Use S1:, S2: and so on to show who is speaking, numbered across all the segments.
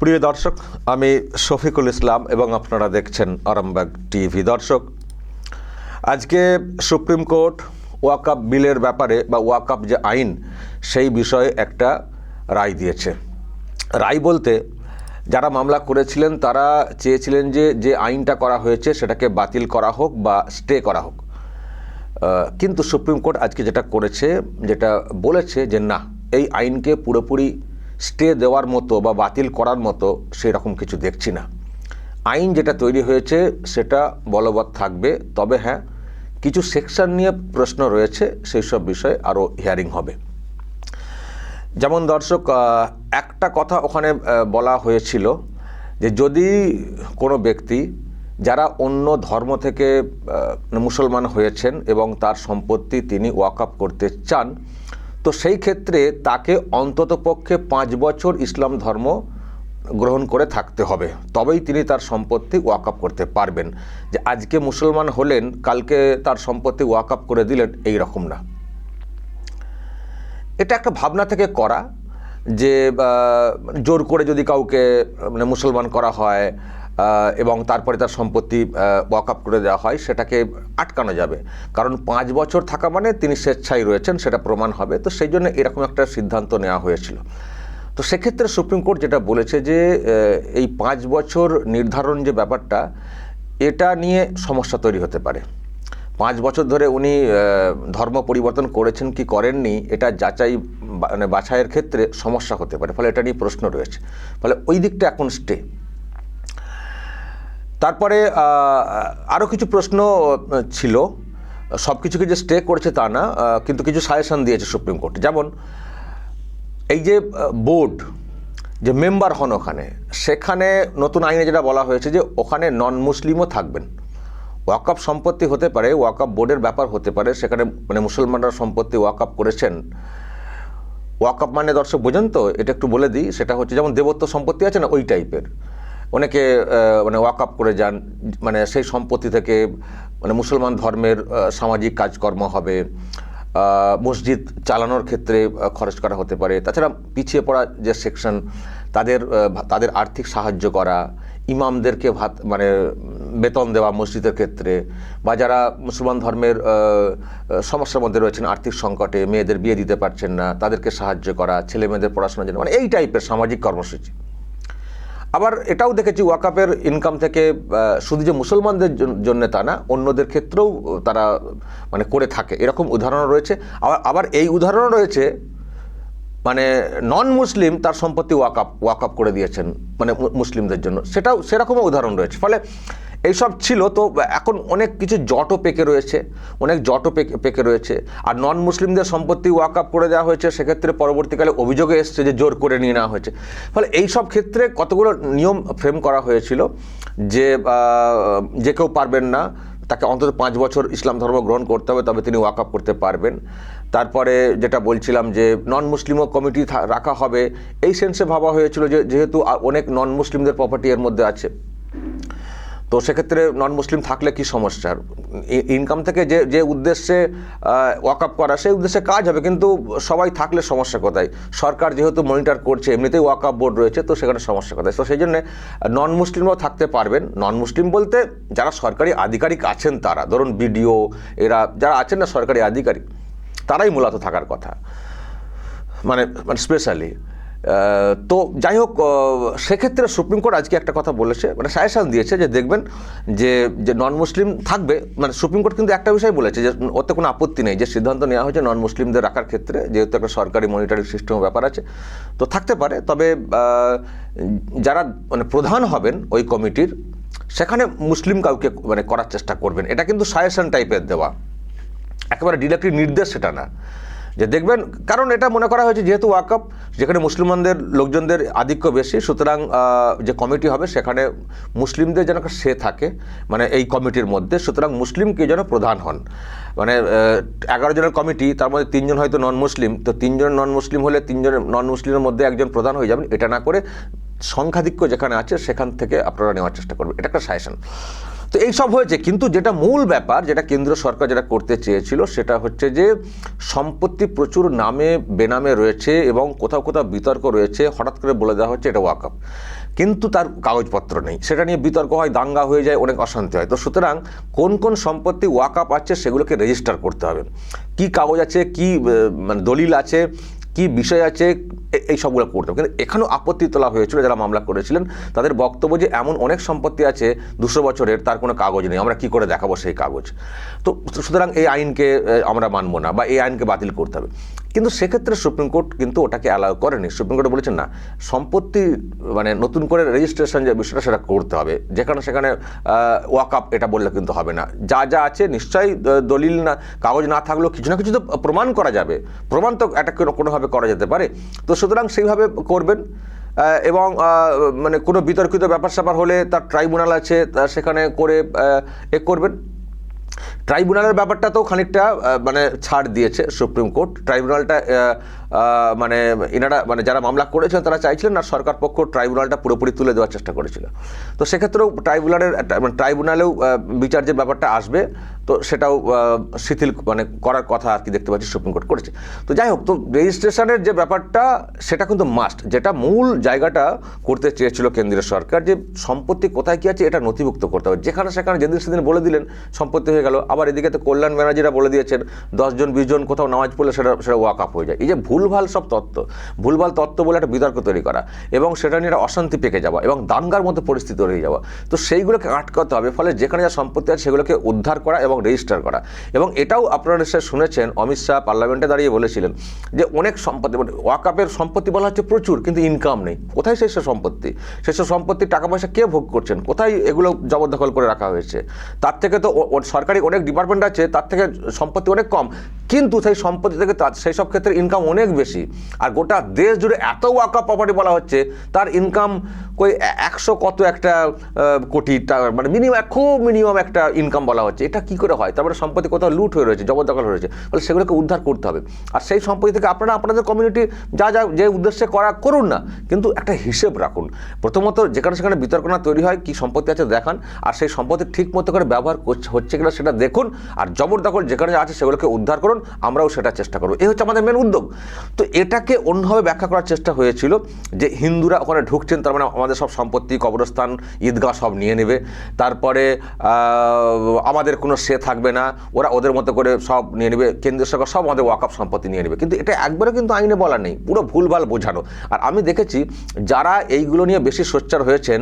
S1: প্রিয় দর্শক, আমি শফিকুল ইসলাম এবং আপনারা দেখছেন আরামবাগ টিভি। দর্শক, আজকে সুপ্রিম কোর্ট ওয়াকাপ বিলের ব্যাপারে বা ওয়াকাপ যে আইন, সেই বিষয়ে একটা রায় দিয়েছে। রায় বলতে, যারা মামলা করেছিলেন, তারা চেয়েছিলেন যে যে আইনটা করা হয়েছে, সেটাকে বাতিল করা হোক বা স্টে করা হোক। কিন্তু সুপ্রিম কোর্ট আজকে যেটা করেছে, যেটা বলেছে যে না, এই আইনকে পুরোপুরি স্টে দেওয়ার মতো বা বাতিল করার মতো সেই রকম কিছু দেখছি না। আইন যেটা তৈরি হয়েছে সেটা বলবৎ থাকবে। তবে হ্যাঁ কিছু সেকশন নিয়ে প্রশ্ন রয়েছে সেই সব বিষয়ে আরও হিয়ারিং হবে। যেমন দর্শক একটা কথা ওখানে বলা হয়েছিল যে যদি কোনো ব্যক্তি যারা অন্য ধর্ম থেকে মানে মুসলমান হয়েছেন এবং তার সম্পত্তি তিনি ওয়াকআপ করতে চান তো সেই ক্ষেত্রে তাকে অন্ততপক্ষে পাঁচ বছর ইসলাম ধর্ম গ্রহণ করে থাকতে হবে। তবেই তিনি তার সম্পত্তি ওয়াকআপ করতে পারবেন। যে আজকে মুসলমান হলেন, কালকে তার সম্পত্তি ওয়াকআপ করে দিলেন, এই রকম না। এটা একটা ভাবনা থেকে করা যে জোর করে যদি কাউকে মানে মুসলমান করা হয় এবং তারপরে তার সম্পত্তি ওয়াকআপ করে দেওয়া হয়, সেটাকে আটকানো যাবে। কারণ পাঁচ বছর থাকা মানে তিনি স্বেচ্ছায় রয়েছেন, সেটা প্রমাণ হবে। তো সেই জন্য এরকম একটা সিদ্ধান্ত নেওয়া হয়েছিল। তো সেক্ষেত্রে সুপ্রিম কোর্ট যেটা বলেছে যে এই পাঁচ বছর নির্ধারণ যে ব্যাপারটা, এটা নিয়ে সমস্যা তৈরি হতে পারে। পাঁচ বছর ধরে উনি ধর্ম পরিবর্তন করেছেন কি করেননি, এটা যাচাই মানে বাছাইয়ের ক্ষেত্রে সমস্যা হতে পারে। ফলে এটা নিয়ে প্রশ্ন রয়েছে। ফলে ওই দিকটা এখন স্টে তারপরে আরও কিছু প্রশ্ন ছিল। সব কিছুকে যে স্টে করেছে তা না কিন্তু কিছু সাজেশন দিয়েছে সুপ্রিম কোর্ট। যেমন, এই যে বোর্ড, যে মেম্বার হন ওখানে, সেখানে নতুন আইনে যেটা বলা হয়েছে যে ওখানে নন মুসলিমও থাকবেন। ওয়াকআপ সম্পত্তি হতে পারে, ওয়াকআপ বোর্ডের ব্যাপার হতে পারে, সেখানে মানে মুসলমানরা সম্পত্তি ওয়াকআপ করেছেন। ওয়াকআপ মানে দর্শক, বোঝেন তো, এটা একটু বলে দিই, সেটা হচ্ছে যেমন দেবত্ব সম্পত্তি আছে না, ওই টাইপের অনেকে মানে ওয়াকআপ করে যান মানে সেই সম্পত্তি থেকে মানে মুসলমান ধর্মের সামাজিক কাজকর্ম হবে। মসজিদ চালানোর ক্ষেত্রে খরচ করা হতে পারে। তাছাড়া পিছিয়ে পড়া যে সেকশন তাদের তাদের আর্থিক সাহায্য করা, ইমামদেরকে ভাত মানে বেতন দেওয়া মসজিদের ক্ষেত্রে, বা যারা মুসলমান ধর্মের সমস্যার মধ্যে রয়েছেন, আর্থিক সংকটে, মেয়েদের বিয়ে দিতে পারছেন না, তাদেরকে সাহায্য করা ছেলে মেয়েদের পড়াশোনার জন্য মানে এই টাইপের সামাজিক কর্মসূচি। আবার এটাও দেখেছি ওয়াকাপের ইনকাম থেকে শুধু যে মুসলমানদের জন্য তা না, অন্যদের ক্ষেত্রেও তারা মানে করে থাকে। এরকম উদাহরণ রয়েছে। আবার আবার এই উদাহরণ রয়েছে মানে নন মুসলিম তার সম্পত্তি ওয়াকাপ ওয়াকআপ করে দিয়েছেন মানে মুসলিমদের জন্য। সেটাও, সেরকমও উদাহরণ রয়েছে। ফলে এইসব ছিল, তো এখন অনেক কিছু জটও পেকে রয়েছে, অনেক জটও পেকে পেকে রয়েছে। আর নন মুসলিমদের সম্পত্তি ওয়াকআপ করে দেওয়া হয়েছে, সেক্ষেত্রে পরবর্তীকালে অভিযোগে এসছে যে জোর করে নিয়ে নেওয়া হয়েছে। ফলে এই সব ক্ষেত্রে কতগুলো নিয়ম ফ্রেম করা হয়েছিল যে যে কেউ পারবেন না, তাকে অন্তত পাঁচ বছর ইসলাম ধর্ম গ্রহণ করতে হবে, তবে তিনি ওয়াকআপ করতে পারবেন। তারপরে যেটা বলছিলাম যে নন মুসলিমও কমিটি রাখা হবে, এই সেন্সে ভাবা হয়েছিল যে, যেহেতু অনেক নন মুসলিমদের প্রপার্টি এর মধ্যে আছে। তো সেক্ষেত্রে নন মুসলিম থাকলে কি সমস্যা? ই- ইনকাম থেকে যে যে উদ্দেশ্যে ওয়াকআপ করা, সেই উদ্দেশ্যে কাজ হবে, কিন্তু সবাই থাকলে সমস্যা কোথায়? সরকার যেহেতু মনিটর করছে, এমনিতেই ওয়াকআপ বোর্ড রয়েছে, তো সেখানে সমস্যা কোথায়? তো সেই জন্যে নন মুসলিমরাও থাকতে পারবেন। নন মুসলিম বলতে যারা সরকারি আধিকারিক আছেন তারা, ধরুন বিডিও, এরা যারা আছেন না সরকারি আধিকারিক, তারাই মূলত থাকার কথা। মানে মানে স্পেশালি তো যাই হোক সেক্ষেত্রে সুপ্রিম কোর্ট আজকে একটা কথা বলেছে মানে সাজেশন দিয়েছে যে দেখবেন যে যে নন মুসলিম থাকবে মানে সুপ্রিম কোর্ট কিন্তু একটা বিষয় বলেছে যে ওতে কোনো আপত্তি নেই, যে সিদ্ধান্ত নেওয়া হয়েছে নন মুসলিমদের রাখার ক্ষেত্রে, যেহেতু একটা সরকারি মনিটরিং সিস্টেম ব্যাপার আছে, তো থাকতে পারে, তবে যারা মানে প্রধান হবেন ওই কমিটির, সেখানে মুসলিম কাউকে মানে করার চেষ্টা করবেন, এটা কিন্তু সাজেশন টাইপের দেওয়া, একেবারে ডিরেক্টলি নির্দেশ সেটা না। যে দেখবেন, কারণ এটা মনে করা হয়েছে যেহেতু ওয়াকআপ যেখানে মুসলমানদের লোকজনদের আধিক্য বেশি, সুতরাং যে কমিটি হবে সেখানে মুসলিমদের যেন সে থাকে মানে এই কমিটির মধ্যে, সুতরাং মুসলিমকে যেন প্রধান হন। মানে এগারো জনের কমিটি তার মধ্যে তিনজন হয়তো নন মুসলিম তো তিনজন নন মুসলিম হলে তিনজন নন মুসলিমের মধ্যে একজন প্রধান হয়ে যাবেন, এটা না করে সংখ্যাধিক্য যেখানে আছে সেখান থেকে আপনারা নেওয়ার চেষ্টা করবেন। এটা একটা সাজেশন তো এই সব হয়েছে। কিন্তু যেটা মূল ব্যাপার, যেটা কেন্দ্র সরকার যেটা করতে চেয়েছিল, সেটা হচ্ছে যে, সম্পত্তি প্রচুর নামে, বেনামে রয়েছে এবং কোথাও কোথাও বিতর্ক রয়েছে। হঠাৎ করে বলে দেওয়া হচ্ছে, এটা ওয়াকআপ কিন্তু তার কাগজপত্র নেই। সেটা নিয়ে বিতর্ক হয়, দাঙ্গা হয়ে যায়, অনেক অশান্তি হয়। তো সুতরাং, কোন কোন সম্পত্তি ওয়াকাপ আছে, সেগুলোকে রেজিস্টার করতে হবে। কি কাগজ আছে, কি মানে দলিল আছে কি বিষয় আছে এই সবগুলো করতে হবে। কিন্তু এখানেও আপত্তি তোলা হয়েছিল যারা মামলা করেছিলেন, তাদের বক্তব্য যে এমন অনেক সম্পত্তি আছে দুশো বছরের, তার কোনো কাগজ নেই। আমরা কি করে দেখাবো সেই কাগজ? তো সুতরাং এই আইনকে আমরা মানবো না বা এই আইনকে বাতিল করতে হবে। কিন্তু সেক্ষেত্রে সুপ্রিম কোর্ট কিন্তু ওটাকে অ্যালাউ করেনি। সুপ্রিম কোর্টে বলেছেন না, সম্পত্তি মানে নতুন করে রেজিস্ট্রেশন যে বিষয়টা সেটা করতে হবে। যেখানে সেখানে ওয়াকআপ এটা বললে কিন্তু হবে না। যা যা আছে নিশ্চয়ই দলিল না, কাগজ না থাকলেও কিছু না কিছু তো প্রমাণ করা যাবে। প্রমাণ তো কোনো- কোনোভাবে করা যেতে পারে। তো সুতরাং সেইভাবে করবেন এবং মানে কোনো বিতর্কিত ব্যাপার স্যাপার হলে তার ট্রাইব্যুনাল আছে সেখানে করে এ করবেন। ট্রাইব্যুনালের ব্যাপারটাতেও খানিকটা মানে ছাড় দিয়েছে সুপ্রিম কোর্ট। ট্রাইব্যুনালটা মানে এনারা মানে যারা মামলা করেছেন তারা চাইছিলেন না সরকার পক্ষ ট্রাইব্যুনালটা পুরোপুরি তুলে দেওয়ার চেষ্টা করেছিল। তো সেক্ষেত্রেও ট্রাইব্যুনালের মানে ট্রাইব্যুনালেও বিচার যে ব্যাপারটা আসবে। তো সেটাও শিথিল মানে করার কথা আর কি দেখতে পাচ্ছি সুপ্রিম কোর্ট করেছে। তো যাই হোক, তো রেজিস্ট্রেশনের যে ব্যাপারটা, সেটা কিন্তু মাস্ট যেটা মূল জায়গাটা করতে চেয়েছিল কেন্দ্রীয় সরকার যে সম্পত্তি কোথায় কী আছে, এটা নথিভুক্ত করতে হবে। যেখানে সেখানে যেদিন সেদিন বলে দিলেন, সম্পত্তি হয়ে গেল আবার এদিকে তো কল্যাণ ব্যানার্জিরা বলে দিয়েছেন দশজন বিশজন কোথাও নামাজ পড়লে সেটা সেটা ওয়াক আপ হয়ে যায়। এই যে ভুলভাল সব তত্ত্ব, ভুলভাল তত্ত্ব বলে একটা বিতর্ক তৈরি করা এবং সেটা নিয়ে একটা অশান্তি পেকে যাওয়া এবং দাঙ্গার মতো পরিস্থিতি তৈরি হয়ে যাওয়া। তো সেইগুলোকে আটকাতে হবে, ফলে যেখানে যা সম্পত্তি আছে সেগুলোকে উদ্ধার করা এবং রেজিস্টার করা। এবং এটাও আপনারা নিশ্চয় শুনেছেন, অমিত শাহ পার্লামেন্টে দাঁড়িয়ে বলেছিলেন যে অনেক সম্পত্তি মানে ওয়াকাপের সম্পত্তি বলা হচ্ছে প্রচুর, কিন্তু ইনকাম নেই। কোথায় সেই সব সম্পত্তি? সেসব সম্পত্তির টাকা পয়সা কে ভোগ করছেন? কোথায় এগুলো জবরদখল করে রাখা হয়েছে? তার থেকে তো সরকারি অনেক ডিপার্টমেন্ট আছে, তার থেকে সম্পত্তি অনেক কম। কিন্তু সেই সম্পত্তি থেকে তার, সেই সব ক্ষেত্রে ইনকাম অনেক বেশি। আর গোটা দেশ জুড়ে এত ওয়াকা প্রপার্টি বলা হচ্ছে, তার ইনকাম কই একশো কত একটা কোটি টাকা মানে মিনিমাম খুব মিনিমাম একটা ইনকাম বলা হচ্ছে। এটা কি করে হয়? তারপরে সম্পত্তি কোথাও লুট হয়ে রয়েছে, জবরদখল হয়ে রয়েছে। ফলে সেগুলোকে উদ্ধার করতে হবে। আর সেই সম্পত্তি থেকে আপনারা, আপনাদের কমিউনিটি যা যা, যে উদ্দেশ্যে করা, করুন না। কিন্তু একটা হিসেব রাখুন। প্রথমত যেখানে সেখানে বিতর্ক না তৈরি হয়, কি সম্পত্তি আছে দেখান। আর সেই সম্পত্তি ঠিক মতো করে ব্যবহার হচ্ছে কিনা সেটা দেখুন। আর জবরদখল যেখানে আছে সেগুলোকে উদ্ধার করুন, আমরাও সেটা চেষ্টা করব। এই হচ্ছে আমাদের মেন উদ্যোগ। তো এটাকে অন্যভাবে ব্যাখ্যা করার চেষ্টা হয়েছিল যে হিন্দুরা ওখানে ঢুকছেন, তার মানে আমাদের সব সম্পত্তি, কবরস্থান, ঈদগাহ সব নিয়ে নেবে। তারপরে আমাদের কোনো সে থাকবে না, ওরা ওদের মতো করে সব নিয়ে নেবে, কেন্দ্রীয় সরকার সব আমাদের ওয়াকআপ সম্পত্তি নিয়ে নেবে। কিন্তু এটা একবারে কিন্তু আইনে বলা নেই, পুরো ভুলভাল বোঝানো। আর আমি দেখেছি, যারা এইগুলো নিয়ে বেশি সোচ্চার হয়েছেন,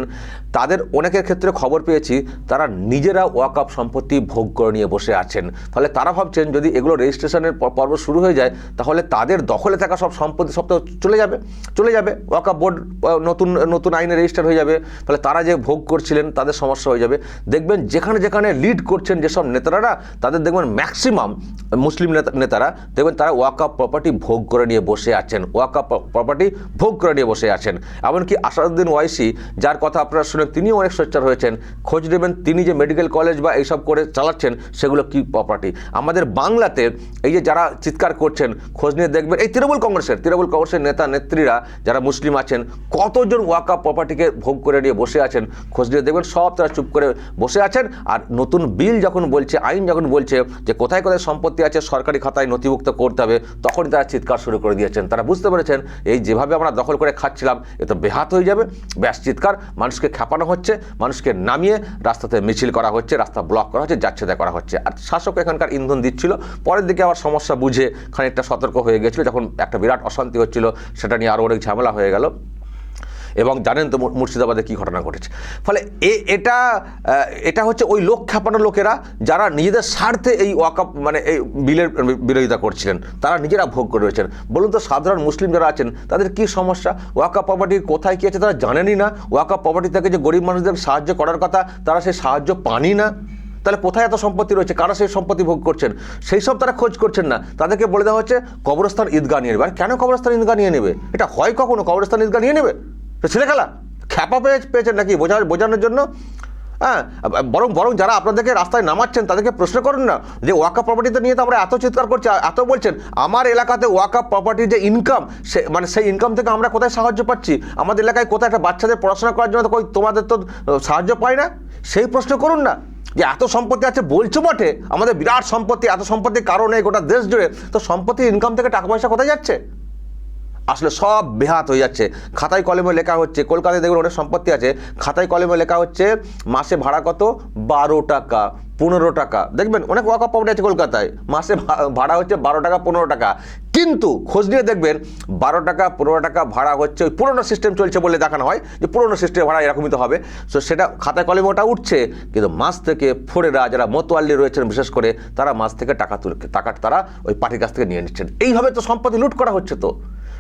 S1: তাদের অনেকের ক্ষেত্রে খবর পেয়েছি, তারা নিজেরা ওয়াকআপ সম্পত্তি ভোগ করে নিয়ে বসে আছেন। ফলে তারা ভাবছেন, যদি এগুলো রেজিস্ট্রেশনের পর্ব শুরু হয়ে যায়, তাহলে তাদের দখলে থাকা সব সম্পত্তি সব তো চলে যাবে চলে যাবে। ওয়াকআপ বোর্ড নতুন নতুন আইনে রেজিস্টার হয়ে যাবে। ফলে তারা যে ভোগ করছিলেন, তাদের সমস্যা হয়ে যাবে। দেখবেন, যেখানে যেখানে লিড করছেন যেসব নেতারা, তাদের দেখবেন ম্যাক্সিমাম মুসলিম নেতা- নেতারা, দেখবেন তারা ওয়াকআপ প্রপার্টি ভোগ করে নিয়ে বসে আছেন। ওয়াকআপ প্রপার্টি ভোগ করে নিয়ে বসে আছেন। এমনকি আসাদুদ্দিন ওয়াইসি, যার কথা আপনারা শুনে তিনিও অনেক সোচ্চার হয়েছেন। খোঁজ নেবেন, তিনি যে মেডিকেল কলেজ বা এইসব করে চালাচ্ছেন সেগুলো কি প্রপার্টি আমাদের বাংলাতে এই যে যারা চিৎকার করছেন, খোঁজ নিয়ে দেখবেন, এই তৃণমূল কংগ্রেসের তৃণমূল কংগ্রেসের নেতা, নেত্রীরা যারা মুসলিম আছেন, কতজন ওয়াকআপ প্রপার্টিকে ভোগ করে নিয়ে বসে আছেন, খোঁজ নিয়ে দেখবেন, সব তারা চুপ করে বসে আছেন। আর নতুন বিল যখন বলছে, আইন যখন বলছে যে কোথায় কোথায় সম্পত্তি আছে, সরকারি খাতায় নথিভুক্ত করতে হবে, তখনই তারা চিৎকার শুরু করে দিয়েছেন। তারা বুঝতে পেরেছেন, এই যেভাবে আমরা দখল করে খাচ্ছিলাম, এ তো বেহাত হয়ে যাবে। ব্যাস, চিৎকার, মানুষকে খেপানো হচ্ছে, মানুষকে নামিয়ে রাস্তাতে মিছিল করা হচ্ছে, রাস্তা ব্লক করা হচ্ছে, যাচ্ছে করা হচ্ছে। আর শাসক এখানকার ইন্ধন দিচ্ছিল, পরের দিকে আবার সমস্যা বুঝে খানিকটা সতর্ক হয়ে গেছিল, যখন একটা বিরাট অশান্তি হচ্ছিল, সেটা নিয়ে আরও অনেক ঝামেলা হয়ে গেল। এবং জানেন তো মুর্শিদাবাদে কী ঘটনা ঘটেছে। ফলে এ, এটা এটা হচ্ছে ওই লোক খেপানো লোকেরা, যারা নিজেদের স্বার্থে এই ওয়াকাপ মানে এই বিলের বিরোধিতা করছিলেন, তারা নিজেরা ভোগ করে রয়েছেন। বলুন তো, সাধারণ মুসলিম যারা আছেন, তাদের কি সমস্যা? ওয়াকাপ প্রপার্টি কোথায় কী আছে তারা জানেনই না। ওয়াকাপ প্রপার্টি থেকে যে গরিব মানুষদের সাহায্য করার কথা, তারা সেই সাহায্য পানি না। তাহলে কোথায় এত সম্পত্তি রয়েছে? কারা সেই সম্পত্তি ভোগ করছেন? সেই সব তারা খোঁজ করছেন না। তাদেরকে বলে দেওয়া হচ্ছে, কবরস্থান ঈদগাহ নিয়ে নেবে। আর কেন কবরস্থান ঈদগাহ নিয়ে নেবে? এটা হয় কখনো? কবরস্থান ঈদগাহ নিয়ে নেবে? ছেলে খেলা খ্যাপা পেয়ে পেয়েছেন নাকি? বোঝা বোঝানোর জন্য? হ্যাঁ বরং বরং যারা আপনাদেরকে রাস্তায় নামাচ্ছেন, তাদেরকে প্রশ্ন করুন না যে ওয়াকা প্রপার্টিতে নিয়ে তো আমরা এত চিৎকার করছি এত বলছেন, আমার এলাকাতে ওয়াকা প্রপার্টির যে ইনকাম সে মানে সেই ইনকাম থেকে আমরা কোথায় সাহায্য পাচ্ছি? আমাদের এলাকায় কোথায় একটা বাচ্চাদের পড়াশোনা করার জন্য তো তোমাদের তো সাহায্য পায় না? সেই প্রশ্ন করুন না। যে এত সম্পত্তি আছে বলছো বটে? আমাদের বিরাট সম্পত্তি, এত সম্পত্তির কারণে গোটা দেশ জুড়ে। তো সম্পত্তির ইনকাম থেকে টাকা পয়সা কোথায় যাচ্ছে? আসলে সব বেহাত হয়ে যাচ্ছে। খাতায় কলমে লেখা হচ্ছে, কলকাতায় দেখুন অনেক সম্পত্তি আছে। খাতায় কলমে লেখা হচ্ছে, মাসে ভাড়া কত? বারো টাকা। পনেরো টাকা। দেখবেন, অনেক ওয়াকআপ প্রপার্টি আছে কলকাতায়। মাসে ভাড়া হচ্ছে বারো টাকা, পনেরো টাকা। কিন্তু খোঁজ নিয়ে দেখবেন, বারো টাকা, পনেরো টাকা ভাড়া হচ্ছে ওই পুরোনো সিস্টেম চলছে বলে দেখানো হয়, যে পুরোনো সিস্টেম ভাড়া এরকমই তো হবে। সো সেটা খাতায় কলমে ওটা উঠছে। কিন্তু মাস থেকে ফোরেরা যারা মতোয়াল্লি রয়েছেন, বিশেষ করে তারা মাস থেকে টাকা তুলে, টাকা তারা ওই পার্টির কাছ থেকে নিয়ে নিচ্ছেন। এইভাবে তো সম্পত্তি লুট করা হচ্ছে তো।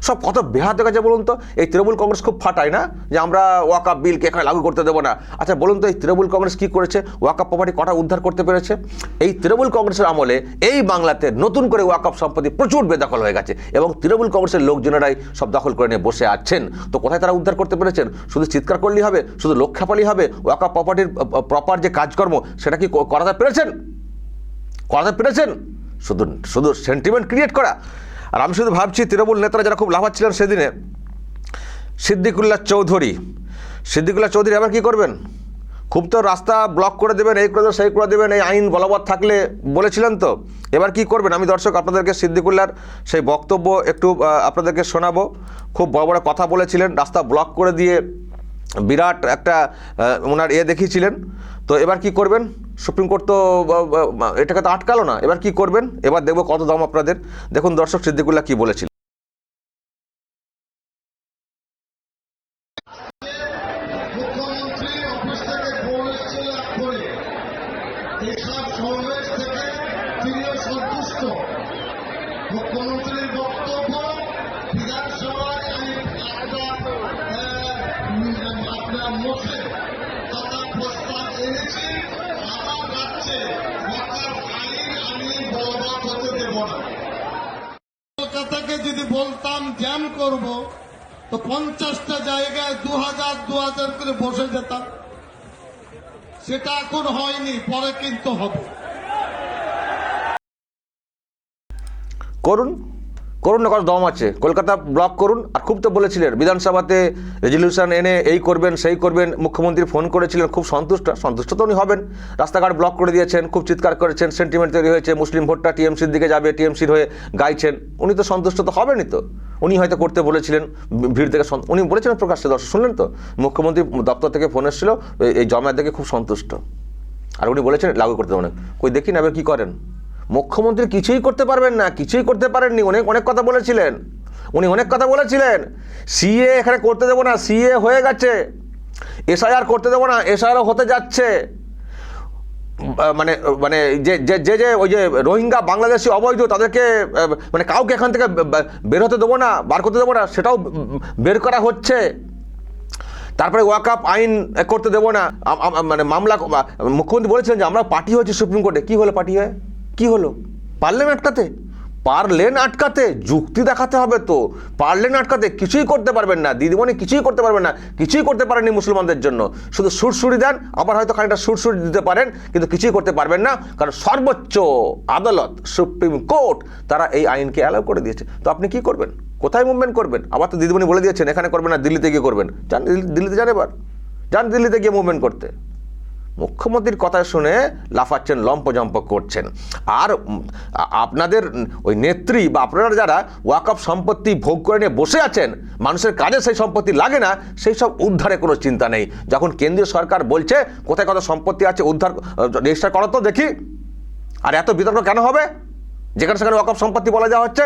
S1: সব কত বেহাত দেখা যায় বলুন তো। এই তৃণমূল কংগ্রেস খুব ফাটায় না? যে আমরা ওয়াকাপ বিলকে এখানে লাগু করতে দেবো না। আচ্ছা বলুন তো এই তৃণমূল কংগ্রেস কী করেছে? ওয়াকাপ প্রপার্টি কটা উদ্ধার করতে পেরেছে? এই তৃণমূল কংগ্রেসের আমলে এই বাংলাতে নতুন করে ওয়াকাপ সম্পত্তি প্রচুর বেদখল হয়ে গেছে এবং তৃণমূল কংগ্রেসের লোকজনেরাই সব দখল করে নিয়ে বসে আছেন। তো কোথায় তারা উদ্ধার করতে পেরেছেন? শুধু চিৎকার করলেই হবে? শুধু লোক খেপালেই হবে? ওয়াকাপ প্রপার্টির প্রপার যে কাজকর্ম, সেটা কি করাতে পেরেছেন? করাতে পেরেছেন? শুধু শুধু সেন্টিমেন্ট ক্রিয়েট করা। আর আমি শুধু ভাবছি, তৃণমূল নেতারা যারা খুব লাফাচ্ছিলেন সেদিনে, সিদ্দিকুল্লাহ চৌধুরী। সিদ্দিকুল্লাহ চৌধুরী আবার কি করবেন? খুব তো রাস্তা ব্লক করে দেবেন, এই করে দেবেন, সেই করে দেবেন, এই আইন বলবৎ থাকলে বলেছিলেন তো। এবার কি করবেন? আমি দর্শক, আপনাদেরকে সিদ্দিকুল্লার সেই বক্তব্য একটু আপনাদেরকে শোনাবো। খুব বড় বড় কথা বলেছিলেন, রাস্তা ব্লক করে দিয়ে বিরাট একটা ওনার এ দেখিয়েছিলেন। তো এবার কি করবেন? সুপ্রিম কোর্ট তো এটাকে তো আটকালো না। এবার কি করবেন? এবার দেখব কত দাম আপনাদের। দেখুন, দর্শক সিদ্দিকুল্লাহ কি
S2: করে এইসব সমাবেশ থেকে সন্তুষ্ট বলতাম, জ্ঞান করব। তো পঞ্চাশটা জায়গায় দু হাজার দু হাজার করে বসে যেতাম। সেটা এখন হয়নি, পরে কিন্তু হবে।
S1: করুন। করুন না কত দম আছে। কলকাতা ব্লক করুন। আর খুব তো বলেছিলেন, বিধানসভাতে রেজলিউশন এনে এই করবেন, সেই করবেন। মুখ্যমন্ত্রী ফোন করেছিলেন, খুব সন্তুষ্ট। সন্তুষ্ট তো উনি হবেন। রাস্তাঘাট ব্লক করে দিয়েছেন, খুব চিৎকার করেছেন সেন্টিমেন্ট তৈরি হয়েছে, মুসলিম ভোটটা টিএমসির দিকে যাবে টিএমসির হয়ে গাইছেন। উনি তো সন্তুষ্ট তো হবেনই তো। উনি হয়তো করতে বলেছিলেন, ভিড় থেকে উনি বলেছিলেন প্রকাশ্যে, দর্শক, শুনলেন তো? মুখ্যমন্ত্রী দপ্তর থেকে ফোন এসেছিল, এই- জমায়েত দেখে খুব সন্তুষ্ট। আর উনি বলেছেন, লাগু করতে পারেন কই, দেখি না এবার কী করেন। মুখ্যমন্ত্রী কিছুই করতে পারবেন না, কিছুই করতে পারেননি অনেক অনেক কথা বলেছিলেন। উনি অনেক কথা বলেছিলেন। সিএ এখানে করতে দেবো না সিএ হয়ে গেছে। এসআইআর করতে দেবো না এসআইআরও হতে যাচ্ছে। মানে মানে যে যে যে ওই যে রোহিঙ্গা, বাংলাদেশি অবৈধ, তাদেরকে মানে কাউকে এখান থেকে বের হতে দেবো না, বার করতে দেবো না, সেটাও বের করা হচ্ছে। তারপরে ওয়াকআপ আইন করতে দেবো না। মানে মামলা মুখ্যমন্ত্রী বলেছিলেন যে আমরা পার্টি হয়েছি সুপ্রিম কোর্টে। কি হলো পার্টি হয়ে? কি হলো? পারলেন আটকাতে? পারলেন আটকাতে? যুক্তি দেখাতে হবে তো। পারলেন আটকাতে, কিছুই করতে পারবেন না। দিদিমণি কিছুই করতে পারবেন না। কিছুই করতে পারেননি মুসলমানদের জন্য। শুধু সুরসুরি দেন, আবার হয়তো খানিকটা সুরসুরি দিতে পারেন, কিন্তু কিছুই করতে পারবেন না। কারণ সর্বোচ্চ আদালত, সুপ্রিম কোর্ট, তারা এই আইনকে অ্যালাউ করে দিয়েছে। তো আপনি কি করবেন? কোথায় মুভমেন্ট করবেন? আবার তো দিদিমণি বলে দিয়েছেন, এখানে করবেন না, দিল্লিতে গিয়ে করবেন। যান দিল্লিতে যান এবার। যান দিল্লিতে গিয়ে মুভমেন্ট করতে। মুখ্যমন্ত্রীর কথা শুনে লাফাচ্ছেন, লম্পজম্প করছেন। আর আপনাদের ওই নেত্রী বা আপনারা যারা ওয়াকআপ সম্পত্তি ভোগ করে নিয়ে বসে আছেন, মানুষের কাজে সেই সম্পত্তি লাগে না, সেই সব উদ্ধারে কোনো চিন্তা নেই। যখন কেন্দ্রীয় সরকার বলছে, কোথায় কোথায় সম্পত্তি আছে, উদ্ধার রেজিস্টার করো তো দেখি? আর এত বিতর্ক কেন হবে? যেখানে সেখানে ওয়াকফ সম্পত্তি বলা যাওয়া হচ্ছে।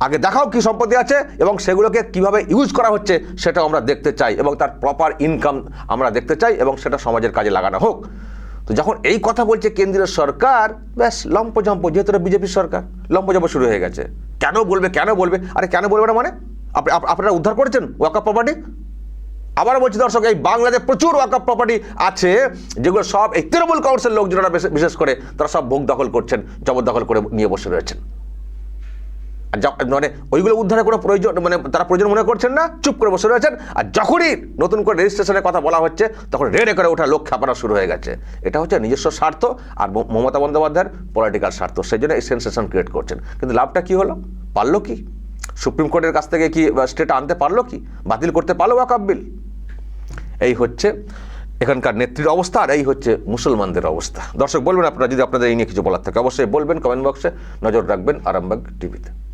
S1: আগে দেখাও কি সম্পত্তি আছে এবং সেগুলোকে কীভাবে ইউজ করা হচ্ছে সেটাও আমরা দেখতে চাই এবং তার প্রপার ইনকাম আমরা দেখতে চাই এবং সেটা সমাজের কাজে লাগানো হোক। তো যখন এই কথা বলছে কেন্দ্রীয় সরকার, ব্যাস লম্পজম্প, যেহেতু বিজেপির সরকার, লম্পজম্প শুরু হয়ে গেছে। কেন বলবে কেন বলবে? আরে কেন বলবে না মানে? আপ- আপনারা উদ্ধার করেছেন ওয়াকফ প্রপার্টি আবার বলছি দর্শক, এই বাংলাদেশে প্রচুর ওয়াকআপ প্রপার্টি আছে, যেগুলো সব এই তৃণমূল কংগ্রেসের লোকজনেরা বিশেষ- করে তারা সব ভোগ দখল করছেন জবরদখল করে নিয়ে বসে রয়েছেন। আর মানে ওইগুলো উদ্ধারের কোনো প্রয়োজন মানে তারা প্রয়োজন মনে করছেন না, চুপ করে বসে রয়েছেন, আর যখনই নতুন করে রেজিস্ট্রেশনের কথা বলা হচ্ছে, তখন রেডে করে ওঠা লোক খাপানো শুরু হয়ে গেছে। এটা হচ্ছে নিজস্ব স্বার্থ, আর মমতা বন্দ্যোপাধ্যায়ের পলিটিক্যাল স্বার্থ, সেই জন্য এই সেন্সেশন ক্রিয়েট করছেন। কিন্তু লাভটা কি হলো? পারল কি? সুপ্রিম কোর্টের কাছ থেকে কি স্টেট আনতে পারল কি? বাতিল করতে পারল ওয়াকাব বিল এই হচ্ছে এখানকার নেত্রীর অবস্থা আর এই হচ্ছে মুসলমানদের অবস্থা। দর্শক, বলবেন আপনারা যদি আপনাদের এই নিয়ে কিছু বলার থাকে, অবশ্যই বলবেন কমেন্ট বক্সে। নজর রাখবেন আরামবাগ টিভিতে।